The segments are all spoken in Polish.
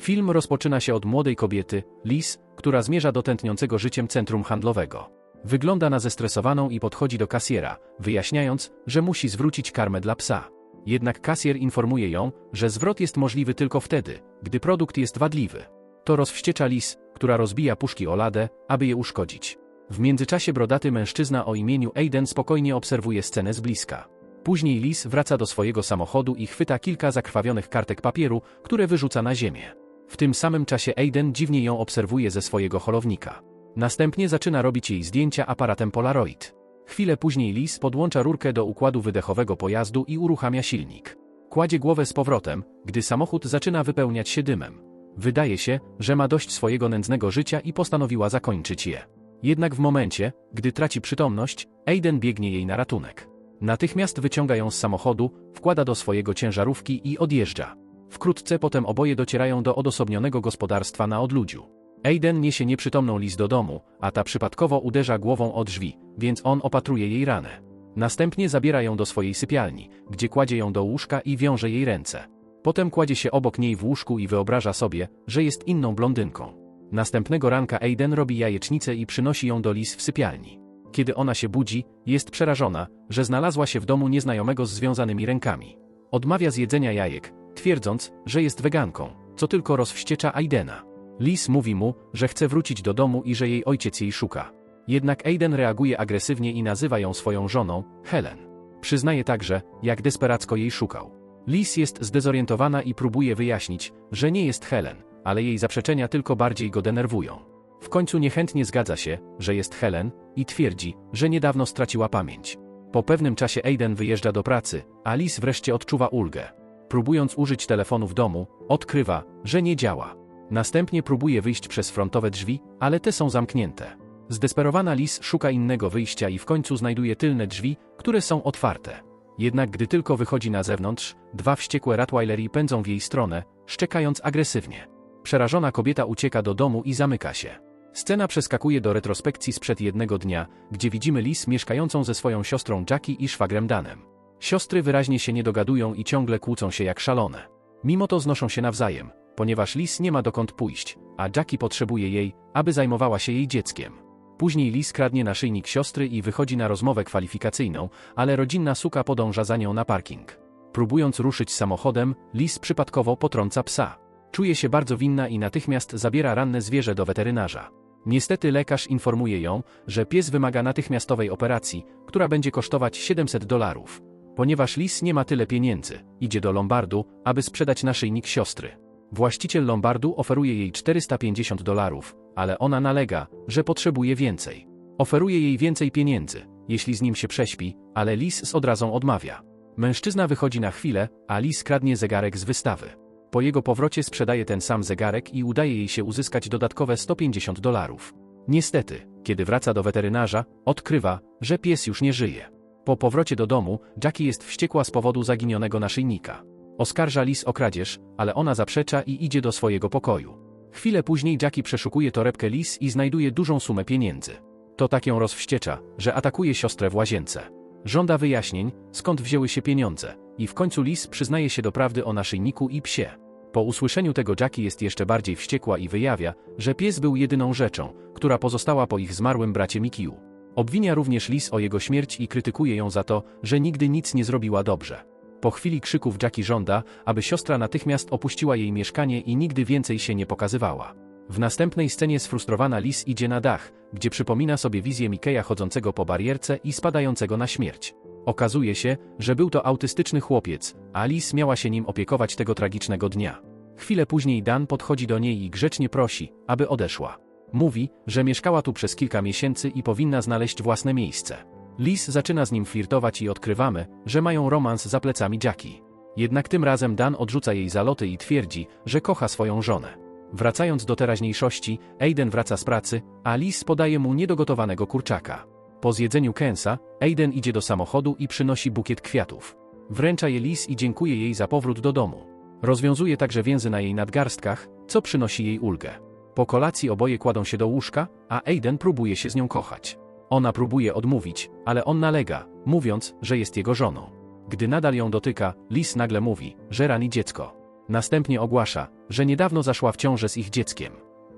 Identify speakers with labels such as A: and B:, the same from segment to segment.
A: Film rozpoczyna się od młodej kobiety, Liz, która zmierza do tętniącego życiem centrum handlowego. Wygląda na zestresowaną i podchodzi do kasjera, wyjaśniając, że musi zwrócić karmę dla psa. Jednak kasjer informuje ją, że zwrot jest możliwy tylko wtedy, gdy produkt jest wadliwy. To rozwściecza Liz, która rozbija puszki o ladę, aby je uszkodzić. W międzyczasie brodaty mężczyzna o imieniu Aiden spokojnie obserwuje scenę z bliska. Później Liz wraca do swojego samochodu i chwyta kilka zakrwawionych kartek papieru, które wyrzuca na ziemię. W tym samym czasie Aiden dziwnie ją obserwuje ze swojego holownika. Następnie zaczyna robić jej zdjęcia aparatem Polaroid. Chwilę później Liz podłącza rurkę do układu wydechowego pojazdu i uruchamia silnik. Kładzie głowę z powrotem, gdy samochód zaczyna wypełniać się dymem. Wydaje się, że ma dość swojego nędznego życia i postanowiła zakończyć je. Jednak w momencie, gdy traci przytomność, Aiden biegnie jej na ratunek. Natychmiast wyciąga ją z samochodu, wkłada do swojego ciężarówki i odjeżdża. Wkrótce potem oboje docierają do odosobnionego gospodarstwa na odludziu. Aiden niesie nieprzytomną Liz do domu, a ta przypadkowo uderza głową o drzwi, więc on opatruje jej ranę. Następnie zabiera ją do swojej sypialni, gdzie kładzie ją do łóżka i wiąże jej ręce. Potem kładzie się obok niej w łóżku i wyobraża sobie, że jest inną blondynką. Następnego ranka Aiden robi jajecznicę i przynosi ją do Liz w sypialni. Kiedy ona się budzi, jest przerażona, że znalazła się w domu nieznajomego z związanymi rękami. Odmawia zjedzenia jajek, twierdząc, że jest weganką, co tylko rozwściecza Aidena. Liz mówi mu, że chce wrócić do domu i że jej ojciec jej szuka. Jednak Aiden reaguje agresywnie i nazywa ją swoją żoną, Helen. Przyznaje także, jak desperacko jej szukał. Liz jest zdezorientowana i próbuje wyjaśnić, że nie jest Helen, ale jej zaprzeczenia tylko bardziej go denerwują. W końcu niechętnie zgadza się, że jest Helen i twierdzi, że niedawno straciła pamięć. Po pewnym czasie Aiden wyjeżdża do pracy, a Liz wreszcie odczuwa ulgę. Próbując użyć telefonu w domu, odkrywa, że nie działa. Następnie próbuje wyjść przez frontowe drzwi, ale te są zamknięte. Zdesperowana Liz szuka innego wyjścia i w końcu znajduje tylne drzwi, które są otwarte. Jednak gdy tylko wychodzi na zewnątrz, dwa wściekłe Rottweilery pędzą w jej stronę, szczekając agresywnie. Przerażona kobieta ucieka do domu i zamyka się. Scena przeskakuje do retrospekcji sprzed jednego dnia, gdzie widzimy Liz mieszkającą ze swoją siostrą Jackie i szwagrem Danem. Siostry wyraźnie się nie dogadują i ciągle kłócą się jak szalone. Mimo to znoszą się nawzajem, ponieważ Liz nie ma dokąd pójść, a Jackie potrzebuje jej, aby zajmowała się jej dzieckiem. Później Liz kradnie naszyjnik siostry i wychodzi na rozmowę kwalifikacyjną, ale rodzinna suka podąża za nią na parking. Próbując ruszyć samochodem, Liz przypadkowo potrąca psa. Czuje się bardzo winna i natychmiast zabiera ranne zwierzę do weterynarza. Niestety lekarz informuje ją, że pies wymaga natychmiastowej operacji, która będzie kosztować 700 dolarów. Ponieważ Liz nie ma tyle pieniędzy, idzie do Lombardu, aby sprzedać naszyjnik siostry. Właściciel Lombardu oferuje jej 450 dolarów, ale ona nalega, że potrzebuje więcej. Oferuje jej więcej pieniędzy, jeśli z nim się prześpi, ale Liz z odrazą odmawia. Mężczyzna wychodzi na chwilę, a Liz kradnie zegarek z wystawy. Po jego powrocie sprzedaje ten sam zegarek i udaje jej się uzyskać dodatkowe 150 dolarów. Niestety, kiedy wraca do weterynarza, odkrywa, że pies już nie żyje. Po powrocie do domu, Jackie jest wściekła z powodu zaginionego naszyjnika. Oskarża Liz o kradzież, ale ona zaprzecza i idzie do swojego pokoju. Chwilę później Jackie przeszukuje torebkę Liz i znajduje dużą sumę pieniędzy. To tak ją rozwściecza, że atakuje siostrę w łazience. Żąda wyjaśnień, skąd wzięły się pieniądze, i w końcu Liz przyznaje się do prawdy o naszyjniku i psie. Po usłyszeniu tego Jackie jest jeszcze bardziej wściekła i wyjawia, że pies był jedyną rzeczą, która pozostała po ich zmarłym bracie Mikiu. Obwinia również Liz o jego śmierć i krytykuje ją za to, że nigdy nic nie zrobiła dobrze. Po chwili krzyków Jackie żąda, aby siostra natychmiast opuściła jej mieszkanie i nigdy więcej się nie pokazywała. W następnej scenie sfrustrowana Liz idzie na dach, gdzie przypomina sobie wizję Mikeja chodzącego po barierce i spadającego na śmierć. Okazuje się, że był to autystyczny chłopiec, a Liz miała się nim opiekować tego tragicznego dnia. Chwilę później Dan podchodzi do niej i grzecznie prosi, aby odeszła. Mówi, że mieszkała tu przez kilka miesięcy i powinna znaleźć własne miejsce. Liz zaczyna z nim flirtować i odkrywamy, że mają romans za plecami Jackie. Jednak tym razem Dan odrzuca jej zaloty i twierdzi, że kocha swoją żonę. Wracając do teraźniejszości, Aiden wraca z pracy, a Liz podaje mu niedogotowanego kurczaka. Po zjedzeniu Kensa, Aiden idzie do samochodu i przynosi bukiet kwiatów. Wręcza je Liz i dziękuje jej za powrót do domu. Rozwiązuje także więzy na jej nadgarstkach, co przynosi jej ulgę. Po kolacji oboje kładą się do łóżka, a Aiden próbuje się z nią kochać. Ona próbuje odmówić, ale on nalega, mówiąc, że jest jego żoną. Gdy nadal ją dotyka, Liz nagle mówi, że rani dziecko. Następnie ogłasza, że niedawno zaszła w ciążę z ich dzieckiem.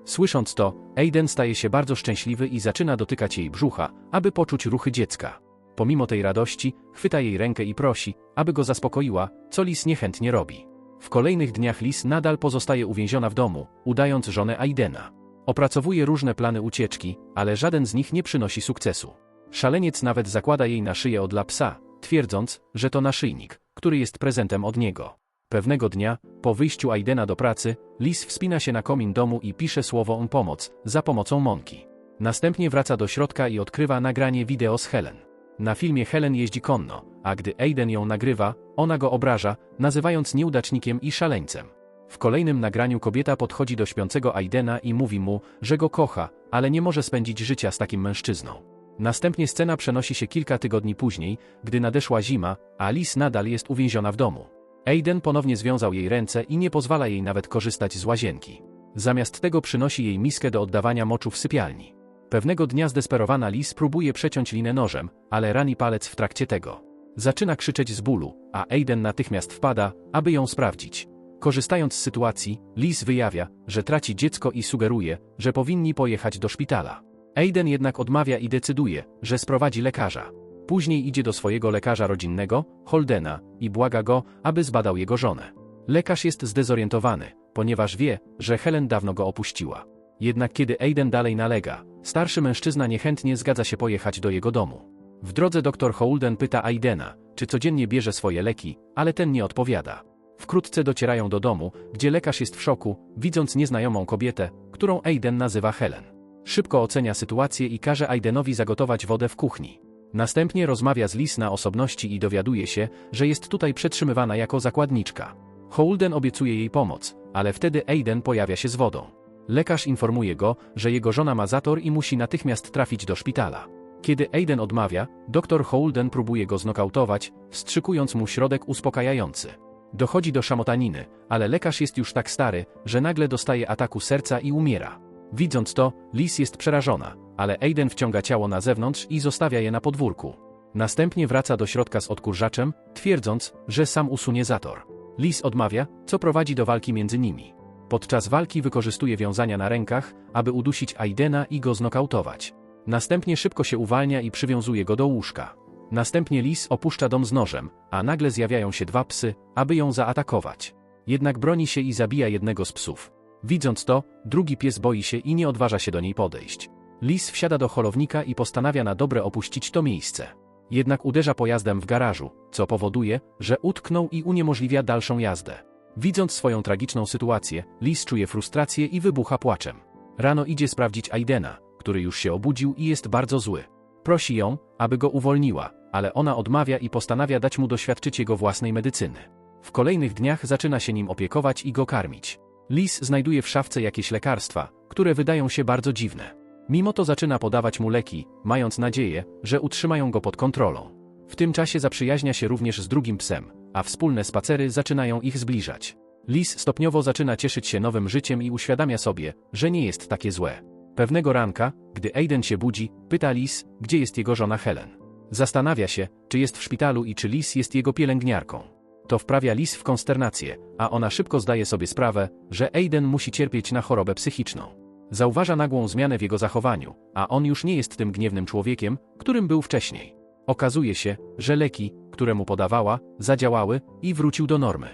A: Słysząc to, Aiden staje się bardzo szczęśliwy i zaczyna dotykać jej brzucha, aby poczuć ruchy dziecka. Pomimo tej radości, chwyta jej rękę i prosi, aby go zaspokoiła, co Lis niechętnie robi. W kolejnych dniach Lis nadal pozostaje uwięziona w domu, udając żonę Aidena. Opracowuje różne plany ucieczki, ale żaden z nich nie przynosi sukcesu. Szaleniec nawet zakłada jej na szyję od psa, twierdząc, że to naszyjnik, który jest prezentem od niego. Pewnego dnia, po wyjściu Aidena do pracy, Lis wspina się na komin domu i pisze słowo on pomoc, za pomocą Monki. Następnie wraca do środka i odkrywa nagranie wideo z Helen. Na filmie Helen jeździ konno, a gdy Aiden ją nagrywa, ona go obraża, nazywając nieudacznikiem i szaleńcem. W kolejnym nagraniu kobieta podchodzi do śpiącego Aidena i mówi mu, że go kocha, ale nie może spędzić życia z takim mężczyzną. Następnie scena przenosi się kilka tygodni później, gdy nadeszła zima, a Liz nadal jest uwięziona w domu. Aiden ponownie związał jej ręce i nie pozwala jej nawet korzystać z łazienki. Zamiast tego przynosi jej miskę do oddawania moczu w sypialni. Pewnego dnia zdesperowana Liz próbuje przeciąć linę nożem, ale rani palec w trakcie tego. Zaczyna krzyczeć z bólu, a Aiden natychmiast wpada, aby ją sprawdzić. Korzystając z sytuacji, Liz wyjawia, że traci dziecko i sugeruje, że powinni pojechać do szpitala. Aiden jednak odmawia i decyduje, że sprowadzi lekarza. Później idzie do swojego lekarza rodzinnego, Holdena, i błaga go, aby zbadał jego żonę. Lekarz jest zdezorientowany, ponieważ wie, że Helen dawno go opuściła. Jednak kiedy Aiden dalej nalega, starszy mężczyzna niechętnie zgadza się pojechać do jego domu. W drodze dr Holden pyta Aidena, czy codziennie bierze swoje leki, ale ten nie odpowiada. Wkrótce docierają do domu, gdzie lekarz jest w szoku, widząc nieznajomą kobietę, którą Aiden nazywa Helen. Szybko ocenia sytuację i każe Aidenowi zagotować wodę w kuchni. Następnie rozmawia z Lis na osobności i dowiaduje się, że jest tutaj przetrzymywana jako zakładniczka. Holden obiecuje jej pomoc, ale wtedy Aiden pojawia się z wodą. Lekarz informuje go, że jego żona ma zator i musi natychmiast trafić do szpitala. Kiedy Aiden odmawia, dr Holden próbuje go znokautować, wstrzykując mu środek uspokajający. Dochodzi do szamotaniny, ale lekarz jest już tak stary, że nagle dostaje ataku serca i umiera. Widząc to, Lis jest przerażona, ale Aiden wciąga ciało na zewnątrz i zostawia je na podwórku. Następnie wraca do środka z odkurzaczem, twierdząc, że sam usunie zator. Lis odmawia, co prowadzi do walki między nimi. Podczas walki wykorzystuje wiązania na rękach, aby udusić Aidena i go znokautować. Następnie szybko się uwalnia i przywiązuje go do łóżka. Następnie Lis opuszcza dom z nożem, a nagle zjawiają się dwa psy, aby ją zaatakować. Jednak broni się i zabija jednego z psów. Widząc to, drugi pies boi się i nie odważa się do niej podejść. Lis wsiada do holownika i postanawia na dobre opuścić to miejsce. Jednak uderza pojazdem w garażu, co powoduje, że utknął i uniemożliwia dalszą jazdę. Widząc swoją tragiczną sytuację, Lis czuje frustrację i wybucha płaczem. Rano idzie sprawdzić Aidena, który już się obudził i jest bardzo zły. Prosi ją, aby go uwolniła, ale ona odmawia i postanawia dać mu doświadczyć jego własnej medycyny. W kolejnych dniach zaczyna się nim opiekować i go karmić. Lis znajduje w szafce jakieś lekarstwa, które wydają się bardzo dziwne. Mimo to zaczyna podawać mu leki, mając nadzieję, że utrzymają go pod kontrolą. W tym czasie zaprzyjaźnia się również z drugim psem, a wspólne spacery zaczynają ich zbliżać. Lis stopniowo zaczyna cieszyć się nowym życiem i uświadamia sobie, że nie jest takie złe. Pewnego ranka, gdy Aiden się budzi, pyta Lis, gdzie jest jego żona Helen. Zastanawia się, czy jest w szpitalu i czy Lis jest jego pielęgniarką. To wprawia Lis w konsternację, a ona szybko zdaje sobie sprawę, że Aiden musi cierpieć na chorobę psychiczną. Zauważa nagłą zmianę w jego zachowaniu, a on już nie jest tym gniewnym człowiekiem, którym był wcześniej. Okazuje się, że leki, które mu podawała, zadziałały i wrócił do normy.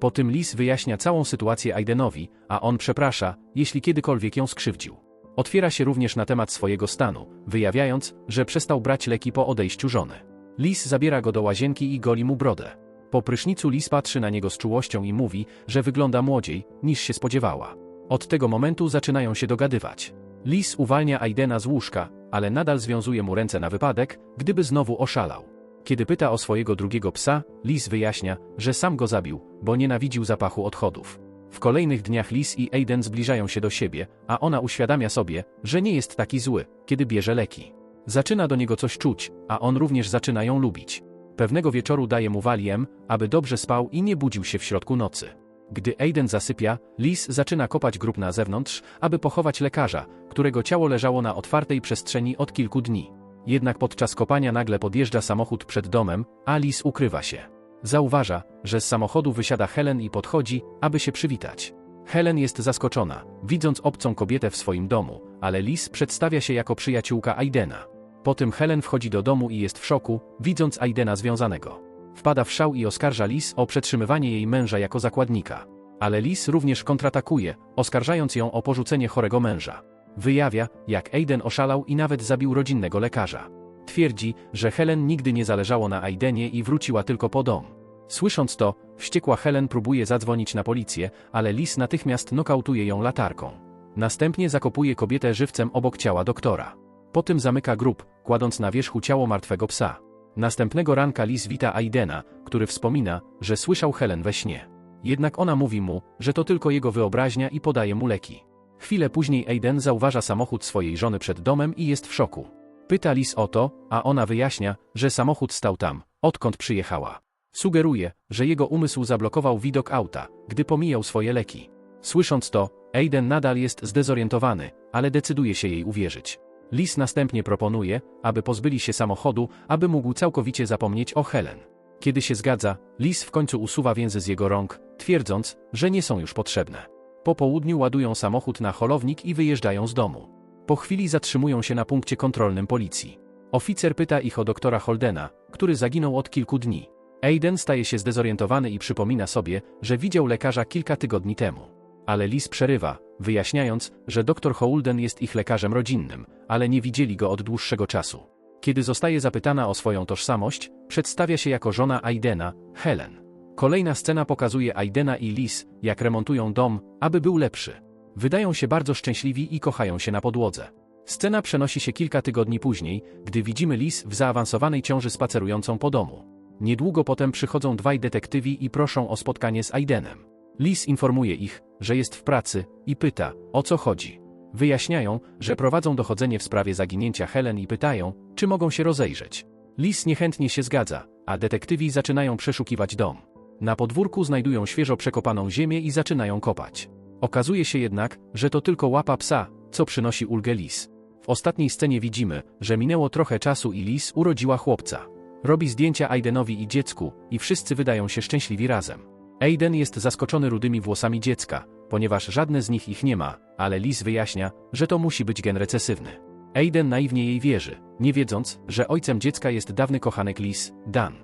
A: Po tym Lis wyjaśnia całą sytuację Aidenowi, a on przeprasza, jeśli kiedykolwiek ją skrzywdził. Otwiera się również na temat swojego stanu, wyjawiając, że przestał brać leki po odejściu żony. Lis zabiera go do łazienki i goli mu brodę. Po prysznicu Lis patrzy na niego z czułością i mówi, że wygląda młodziej, niż się spodziewała. Od tego momentu zaczynają się dogadywać. Lis uwalnia Aidena z łóżka, ale nadal związuje mu ręce na wypadek, gdyby znowu oszalał. Kiedy pyta o swojego drugiego psa, Lis wyjaśnia, że sam go zabił, bo nienawidził zapachu odchodów. W kolejnych dniach Lis i Aiden zbliżają się do siebie, a ona uświadamia sobie, że nie jest taki zły, kiedy bierze leki. Zaczyna do niego coś czuć, a on również zaczyna ją lubić. Pewnego wieczoru daje mu waliem, aby dobrze spał i nie budził się w środku nocy. Gdy Aiden zasypia, Liz zaczyna kopać grób na zewnątrz, aby pochować lekarza, którego ciało leżało na otwartej przestrzeni od kilku dni. Jednak podczas kopania nagle podjeżdża samochód przed domem, a Liz ukrywa się. Zauważa, że z samochodu wysiada Helen i podchodzi, aby się przywitać. Helen jest zaskoczona, widząc obcą kobietę w swoim domu, ale Liz przedstawia się jako przyjaciółka Aidena. Potem Helen wchodzi do domu i jest w szoku, widząc Aidena związanego. Wpada w szał i oskarża Liz o przetrzymywanie jej męża jako zakładnika. Ale Liz również kontratakuje, oskarżając ją o porzucenie chorego męża. Wyjawia, jak Aiden oszalał i nawet zabił rodzinnego lekarza. Twierdzi, że Helen nigdy nie zależało na Aidenie i wróciła tylko po dom. Słysząc to, wściekła Helen próbuje zadzwonić na policję, ale Liz natychmiast nokautuje ją latarką. Następnie zakopuje kobietę żywcem obok ciała doktora. Potem zamyka grób, kładąc na wierzchu ciało martwego psa. Następnego ranka Liz wita Aidena, który wspomina, że słyszał Helen we śnie. Jednak ona mówi mu, że to tylko jego wyobraźnia i podaje mu leki. Chwilę później Aiden zauważa samochód swojej żony przed domem i jest w szoku. Pyta Liz o to, a ona wyjaśnia, że samochód stał tam, odkąd przyjechała. Sugeruje, że jego umysł zablokował widok auta, gdy pomijał swoje leki. Słysząc to, Aiden nadal jest zdezorientowany, ale decyduje się jej uwierzyć. Liz następnie proponuje, aby pozbyli się samochodu, aby mógł całkowicie zapomnieć o Helen. Kiedy się zgadza, Liz w końcu usuwa więzy z jego rąk, twierdząc, że nie są już potrzebne. Po południu ładują samochód na holownik i wyjeżdżają z domu. Po chwili zatrzymują się na punkcie kontrolnym policji. Oficer pyta ich o doktora Holdena, który zaginął od kilku dni. Aiden staje się zdezorientowany i przypomina sobie, że widział lekarza kilka tygodni temu. Ale Liz przerywa, wyjaśniając, że dr Holden jest ich lekarzem rodzinnym, ale nie widzieli go od dłuższego czasu. Kiedy zostaje zapytana o swoją tożsamość, przedstawia się jako żona Aidena, Helen. Kolejna scena pokazuje Aidena i Liz, jak remontują dom, aby był lepszy. Wydają się bardzo szczęśliwi i kochają się na podłodze. Scena przenosi się kilka tygodni później, gdy widzimy Liz w zaawansowanej ciąży spacerującą po domu. Niedługo potem przychodzą dwaj detektywi i proszą o spotkanie z Aidenem. Liz informuje ich, że jest w pracy i pyta, o co chodzi. Wyjaśniają, że prowadzą dochodzenie w sprawie zaginięcia Helen i pytają, czy mogą się rozejrzeć. Liz niechętnie się zgadza, a detektywi zaczynają przeszukiwać dom. Na podwórku znajdują świeżo przekopaną ziemię i zaczynają kopać. Okazuje się jednak, że to tylko łapa psa, co przynosi ulgę Liz. W ostatniej scenie widzimy, że minęło trochę czasu i Liz urodziła chłopca. Robi zdjęcia Aidenowi i dziecku, i wszyscy wydają się szczęśliwi razem. Aiden jest zaskoczony rudymi włosami dziecka, ponieważ żadne z nich ich nie ma, ale Liz wyjaśnia, że to musi być gen recesywny. Aiden naiwnie jej wierzy, nie wiedząc, że ojcem dziecka jest dawny kochanek Liz, Dan.